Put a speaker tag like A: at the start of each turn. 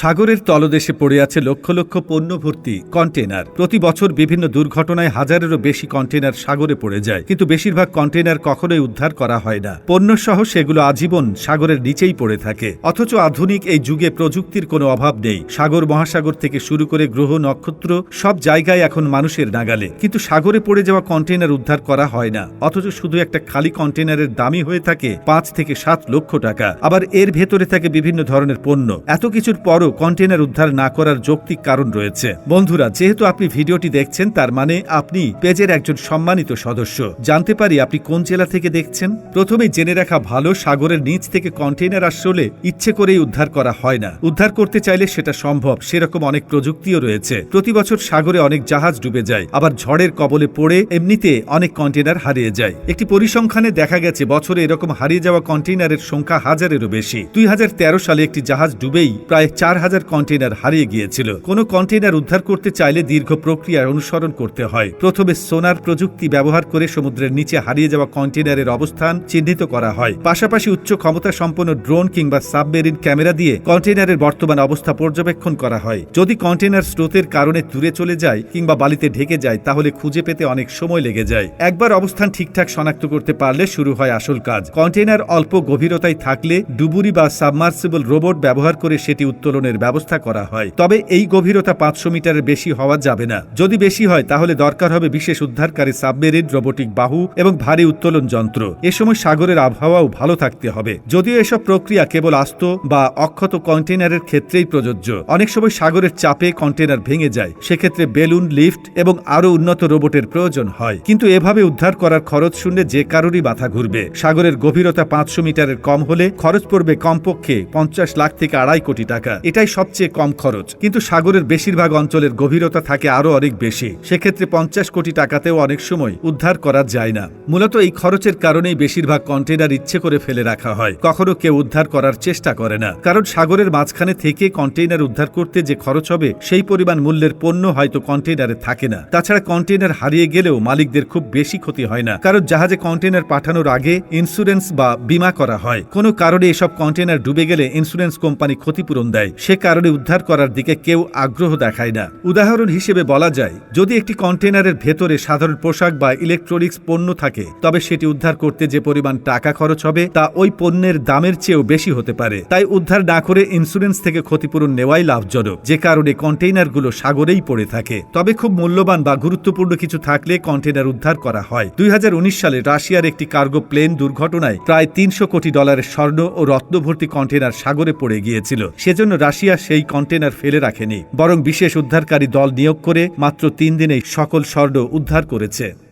A: সাগরের তলদেশে পড়ে আছে লক্ষ লক্ষ পণ্য ভর্তি কন্টেনার প্রতি বছর বিভিন্ন দুর্ঘটনায় হাজারেরও বেশি কন্টেনার সাগরে পড়ে যায়। কিন্তু বেশিরভাগ কন্টেনার কখনোই উদ্ধার করা হয় না। পণ্য সহ সেগুলো আজীবন সাগরের নিচেই পড়ে থাকে। অথচ আধুনিক এই যুগে প্রযুক্তির কোনো অভাব নেই। সাগর মহাসাগর থেকে শুরু করে গ্রহ, নক্ষত্র সব জায়গায় এখন মানুষের নাগালে। কিন্তু সাগরে পড়ে যাওয়া কন্টেনার উদ্ধার করা হয় না। অথচ শুধু একটা খালি কন্টেনারের দামই হয়ে থাকে পাঁচ থেকে সাত লক্ষ টাকা। আবার এর ভেতরে থাকে বিভিন্ন ধরনের পণ্য। এত কিছুর পরও কন্টেনার উদ্ধার না করার যৌক্তিক কারণ রয়েছে। বন্ধুরা, যেহেতু আপনি ভিডিওটি দেখছেন, তার মানে আপনি পেজের একজন সম্মানিত সদস্য। জানতে পারি আপনি কোন জেলা থেকে দেখছেন? প্রথমেই জেনে রাখা ভালো, সাগরের নিচ থেকে কন্টেনার আসলে ইচ্ছে করেই উদ্ধার করা হয় না। উদ্ধার করতে চাইলে সেটা সম্ভব, সেরকম অনেক প্রযুক্তিও রয়েছে। প্রতি বছর সাগরে অনেক জাহাজ ডুবে যায়, আবার ঝড়ের কবলে পড়ে এমনিতে অনেক কন্টেনার হারিয়ে যায়। একটি পরিসংখ্যানে দেখা গেছে, বছরে এরকম হারিয়ে যাওয়া কন্টেনারের সংখ্যা হাজারেরও বেশি। দুই হাজার তেরো সালে একটি জাহাজ ডুবেই প্রায় চার হাজার কন্টেনার হারিয়ে গিয়েছিল। কোনো কন্টেনার উদ্ধার করতে চাইলে দীর্ঘ প্রক্রিয়া অনুসরণ করতে হয়। প্রথমে সোনার প্রযুক্তি ব্যবহার করে সমুদ্রের নিচে হারিয়ে যাওয়া কন্টেনারের অবস্থান চিহ্নিত করা হয়। পাশাপাশি উচ্চ ক্ষমতা সম্পন্ন ড্রোন কিংবা সাবমেরিন ক্যামেরা দিয়ে কন্টেনারের বর্তমান অবস্থা পর্যবেক্ষণ করা হয়। যদি কন্টেনার স্রোতের কারণে দূরে চলে যায় কিংবা বালিতে ঢেকে যায়, তাহলে খুঁজে পেতে অনেক সময় লেগে যায়। একবার অবস্থান ঠিকঠাক শনাক্ত করতে পারলে শুরু হয় আসল কাজ। কন্টেনার অল্প গভীরতায় থাকলে ডুবুরি বা সাবমার্সিবল রোবট ব্যবহার করে সেটি উত্তোলনের ব্যবস্থা করা হয়। তবে এই গভীরতা পাঁচশো মিটারের বেশি হওয়া যাবে না। যদি বেশি হয়, তাহলে দরকার হবে বিশেষ উদ্ধারকারী সাবমেরিন, রোবোটিক বাহু এবং ভারী উত্তোলন যন্ত্র। এ সময় সাগরের আবহাওয়াও ভালো থাকতে হবে। যদিও এসব প্রক্রিয়া কেবল আস্ত বা অক্ষত কন্টেনারের ক্ষেত্রেই প্রযোজ্য। অনেক সময় সাগরের চাপে কন্টেনার ভেঙে যায়। সেক্ষেত্রে বেলুন, লিফট এবং আরও উন্নত রোবটের প্রয়োজন হয়। কিন্তু এভাবে উদ্ধার করার খরচ শুনলে যে কারোরই মাথা ঘুরবে। সাগরের গভীরতা পাঁচশো মিটারের কম হলে খরচ পড়বে কমপক্ষে পঞ্চাশ লাখ থেকে আড়াই কোটি টাকা। এটাই সবচেয়ে কম খরচ। কিন্তু সাগরের বেশিরভাগ অঞ্চলের গভীরতা থাকে আরও অনেক বেশি। সেক্ষেত্রে পঞ্চাশ কোটি টাকাতেও অনেক সময় উদ্ধার করা যায় না। মূলত এই খরচের কারণেই বেশিরভাগ কন্টেনার ইচ্ছে করে ফেলে রাখা হয়। কখনো কেউ উদ্ধার করার চেষ্টা করে না। কারণ সাগরের মাঝখানে থেকে কন্টেইনার উদ্ধার করতে যে খরচ হবে, সেই পরিমাণ মূল্যের পণ্য হয়তো কন্টেইনারে থাকে না। তাছাড়া কন্টেইনার হারিয়ে গেলেও মালিকদের খুব বেশি ক্ষতি হয় না। কারণ জাহাজে কন্টেইনার পাঠানোর আগে ইন্স্যুরেন্স বা বীমা করা হয়। কোনো কারণে এসব কন্টেইনার ডুবে গেলে ইন্স্যুরেন্স কোম্পানি ক্ষতিপূরণ দেয়। সে কারণে উদ্ধার করার দিকে কেউ আগ্রহ দেখায় না। উদাহরণ হিসেবে বলা যায়, যদি একটি কন্টেইনারের ভেতরে সাধারণ পোশাক বা ইলেকট্রনিক্স পণ্য থাকে, তবে সেটি উদ্ধার করতে যে পরিমাণ টাকা খরচ হবে, তা ওই পণ্যের দামের চেয়েও বেশি হতে পারে। তাই উদ্ধার না করে ইন্স্যুরেন্স থেকে ক্ষতিপূরণ নেওয়াই লাভজনক, যে কারণে কন্টেইনারগুলো সাগরেই পড়ে থাকে। তবে খুব মূল্যবান বা গুরুত্বপূর্ণ কিছু থাকলে কন্টেইনার উদ্ধার করা হয়। দুই হাজার উনিশ সালে রাশিয়ার একটি কার্গো প্লেন দুর্ঘটনায় প্রায় তিনশো কোটি ডলারের স্বর্ণ ও রত্নভর্তি কন্টেইনার সাগরে পড়ে গিয়েছিল। সেজন্য রাশিয়া সেই কন্টেনার ফেলে রাখেনি, বরং বিশেষ উদ্ধারকারী দল নিয়োগ করে মাত্র তিন দিনেই সকল স্বর্ণ উদ্ধার করেছে।